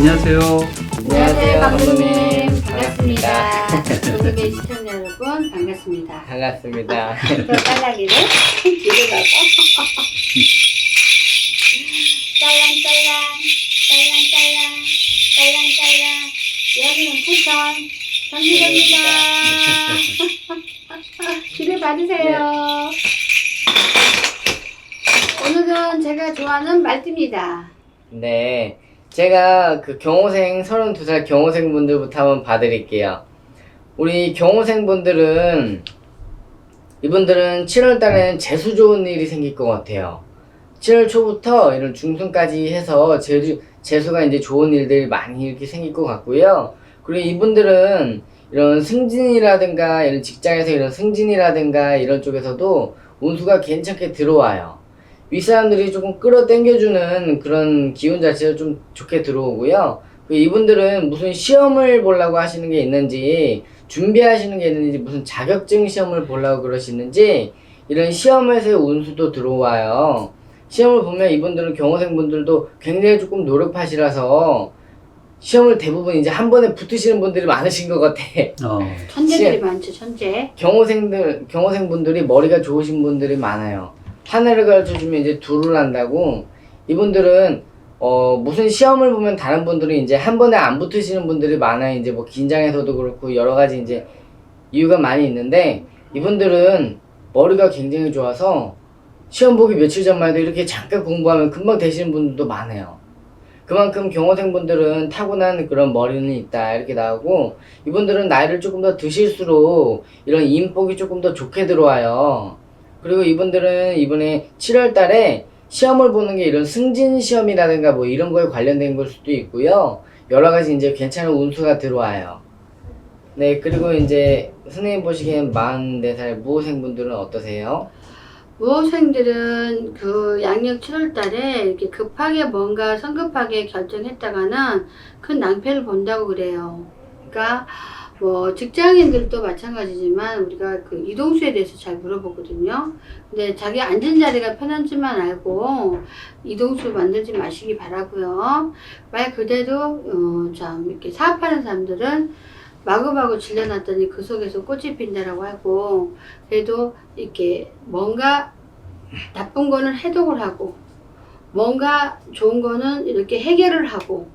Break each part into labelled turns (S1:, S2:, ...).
S1: 안녕하세요.
S2: 안녕하세요,
S3: 감독님. 반갑습니다. 조국의 시청자 여러분, 반갑습니다.
S2: 반갑습니다.
S3: 저 딸랑이를. 여기는 부천, 정기입니다 기대 받으세요. 오늘은 제가 좋아하는 말띠입니다.
S2: 네. 제가 그 경호생 32살 경호생 분들부터 한번 봐드릴게요. 우리 경호생 분들은 이분들은 7월 달에는 재수 좋은 일이 생길 것 같아요. 7월 초부터 이런 중순까지 해서 재수, 재수가 이제 좋은 일들이 많이 이렇게 생길 것 같고요. 그리고 이분들은 이런 승진이라든가 이런 직장에서 이런 승진이라든가 이런 쪽에서도 운수가 괜찮게 들어와요. 윗사람들이 조금 끌어당겨주는 그런 기운 자체가 좀 좋게 들어오고요. 그 이분들은 무슨 시험을 보려고 하시는 게 있는지, 준비하시는 게 있는지, 무슨 자격증 시험을 보려고 그러시는지, 이런 시험에서의 운수도 들어와요. 시험을 보면 이분들은 경호생분들도 굉장히 조금 노력파시라서, 시험을 대부분 이제 한 번에 붙으시는 분들이 많으신 것 같아.
S1: 어,
S3: 천재들이
S2: 시-
S3: 많죠, 천재.
S2: 경호생들, 경호생분들이 머리가 좋으신 분들이 많아요. 하늘을 가르쳐 주면 이제 둘을 한다고. 이분들은, 어, 무슨 시험을 보면 다른 분들은 이제 한 번에 안 붙으시는 분들이 많아요. 이제 뭐 긴장해서도 그렇고 여러 가지 이제 이유가 많이 있는데, 이분들은 머리가 굉장히 좋아서 시험 보기 며칠 전만 해도 이렇게 잠깐 공부하면 금방 되시는 분들도 많아요. 그만큼 경호생분들은 타고난 그런 머리는 있다 이렇게 나오고 이분들은 나이를 조금 더 드실수록 이런 인복이 조금 더 좋게 들어와요. 그리고 이분들은 이번에 7월 달에 시험을 보는 게 이런 승진 시험이라든가 뭐 이런 거에 관련된 걸 수도 있고요. 여러 가지 이제 괜찮은 운수가 들어와요. 네, 그리고 이제 선생님 보시기엔 44살 무호생분들은 어떠세요?
S3: 무호생들은 그 양력 7월 달에 이렇게 급하게 뭔가 성급하게 결정했다가는 큰 낭패를 본다고 그래요. 그러니까 뭐 직장인들도 마찬가지지만 우리가 그 이동수에 대해서 잘 물어보거든요. 근데 자기 앉은 자리가 편한지만 알고 이동수 만들지 마시기 바라고요. 말 그대로 어, 참 이렇게 사업하는 사람들은 마구마구 질려놨더니 그 속에서 꽃이 핀다라고 하고 그래도 이렇게 뭔가 나쁜 거는 해독을 하고 뭔가 좋은 거는 이렇게 해결을 하고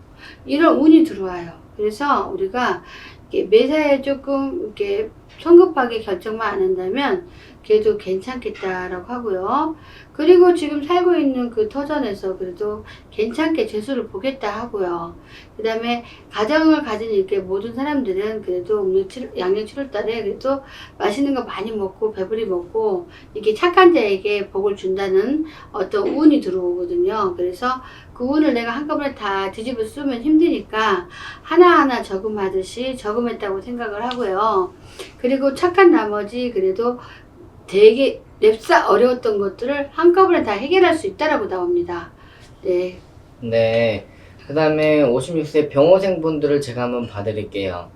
S3: 이런 운이 들어와요. 그래서 우리가 이렇게 매사에 조금 이렇게 성급하게 결정만 안 한다면 그래도 괜찮겠다라고 하고요. 그리고 지금 살고 있는 그 터전에서 그래도 괜찮게 재수를 보겠다 하고요. 그 다음에 가정을 가진 이렇게 모든 사람들은 그래도 음력 7, 양력 7월 달에 그래도 맛있는 거 많이 먹고 배부리 먹고 이렇게 착한 자에게 복을 준다는 어떤 운이 들어오거든요. 그래서 그 운을 내가 한꺼번에 다 뒤집어 쓰면 힘드니까 하나하나 저금하듯이 저금했다고 생각을 하고요. 그리고 착한 나머지 그래도 되게 랩사 어려웠던 것들을 한꺼번에 다 해결할 수 있다라고 나옵니다. 네.
S2: 네. 그 다음에 56세 병호생분들을 제가 한번 봐드릴게요.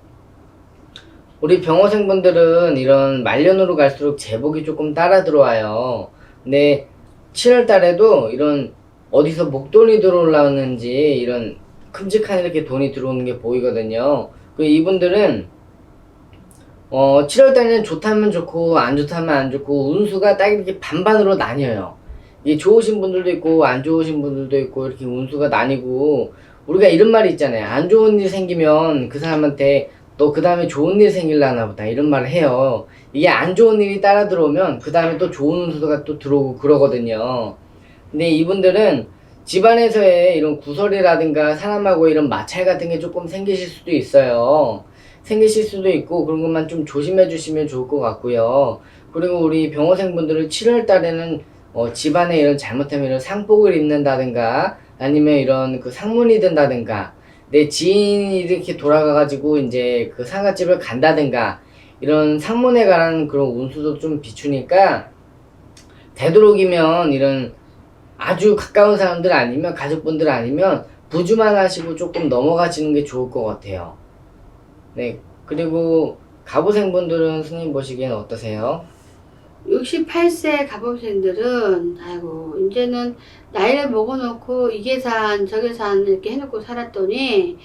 S2: 우리 병호생분들은 이런 말년으로 갈수록 제복이 조금 따라 들어와요. 근데 7월 달에도 이런 어디서 목돈이 들어올라오는지 이런 큼직한 이렇게 돈이 들어오는 게 보이거든요. 그 이분들은 어 7월 달에는 좋다면 좋고 안 좋다면 안 좋고 운수가 딱 이렇게 반반으로 나뉘어요. 이게 좋으신 분들도 있고 안 좋으신 분들도 있고 이렇게 운수가 나뉘고 우리가 이런 말이 있잖아요. 안 좋은 일 생기면 그 사람한테 너 그 다음에 좋은 일 생길라나 보다 이런 말을 해요. 이게 안 좋은 일이 따라 들어오면 그 다음에 또 좋은 운수가 또 들어오고 그러거든요. 근데 이분들은 집안에서의 이런 구설이라든가 사람하고 이런 마찰 같은 게 조금 생기실 수도 있어요. 생기실 수도 있고 그런 것만 좀 조심해 주시면 좋을 것 같고요. 그리고 우리 병호생분들은 7월 달에는 어, 집안에 이런 잘못하면 이런 상복을 입는다든가 아니면 이런 그 상문이 든다든가 내 지인이 이렇게 돌아가가지고 이제 그 상가집을 간다든가 이런 상문에 관한 그런 운수도 좀 비추니까 되도록이면 이런 아주 가까운 사람들 아니면 가족분들 아니면 부주만 하시고 조금 넘어가시는 게 좋을 것 같아요. 네. 그리고 가부생분들은 스님 보시기엔 어떠세요?
S3: 68세 가보생들은 아이고 이제는 나이를 먹어놓고 이 계산 저 계산 이렇게 해놓고 살았더니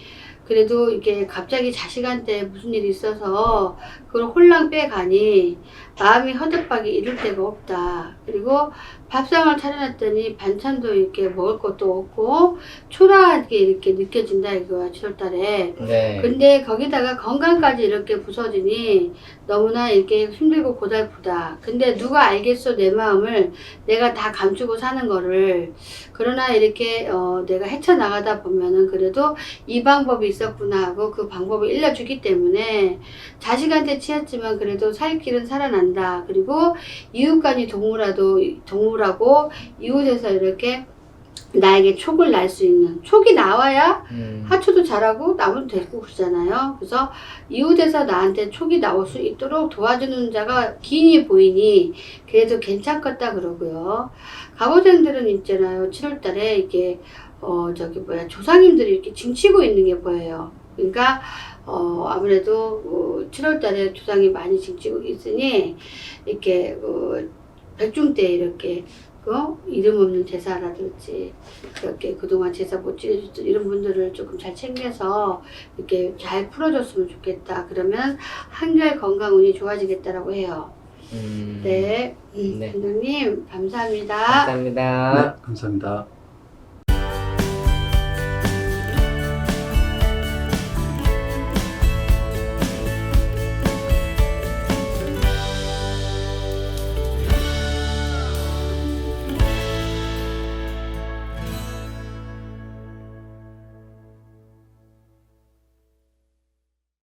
S3: 그래도 이게 갑자기 자식한테 무슨 일이 있어서 그걸 홀랑 빼가니 마음이 허접하게 이럴 데가 없다. 그리고 밥상을 차려놨더니 반찬도 이렇게 먹을 것도 없고 초라하게 이렇게 느껴진다 이거야 7월달에.
S2: 네.
S3: 근데 거기다가 건강까지 이렇게 부서지니 너무나 이렇게 힘들고 고달프다. 근데 누가 알겠어 내 마음을 내가 다 감추고 사는 거를 그러나 이렇게 어, 내가 헤쳐 나가다 보면은 그래도 이 방법이 있었구나 하고 그 방법을 일러주기 때문에 자식한테 치였지만 그래도 살 길은 살아난 다. 그리고 이웃간이 동무라도 동무라고 이웃에서 이렇게 나에게 촉을 날 수 있는 촉이 나와야
S2: 음.
S3: 하초도 잘하고 나무도 되고 그러잖아요. 그래서 이웃에서 나한테 촉이 나올 수 있도록 도와주는 자가 기인이 보이니 그래도 괜찮겠다 그러고요. 갑오생들은 있잖아요. 7월달에 이게 어 저기 뭐야 조상님들이 이렇게 징치고 있는 게 보여요. 그러니까 어 아무래도 어, 7월 달에 조상이 많이 징치고 있으니 이렇게 어, 백중 때 이렇게 어? 이름 없는 제사라든지 이렇게 그동안 제사 못 지내줬던 이런 분들을 조금 잘 챙겨서 이렇게 잘 풀어줬으면 좋겠다. 그러면 한결 건강 운이 좋아지겠다라고 해요.
S2: 음.
S3: 네, 음,
S2: 네.
S3: 선생님 감사합니다.
S2: 감사합니다.
S1: 네, 감사합니다.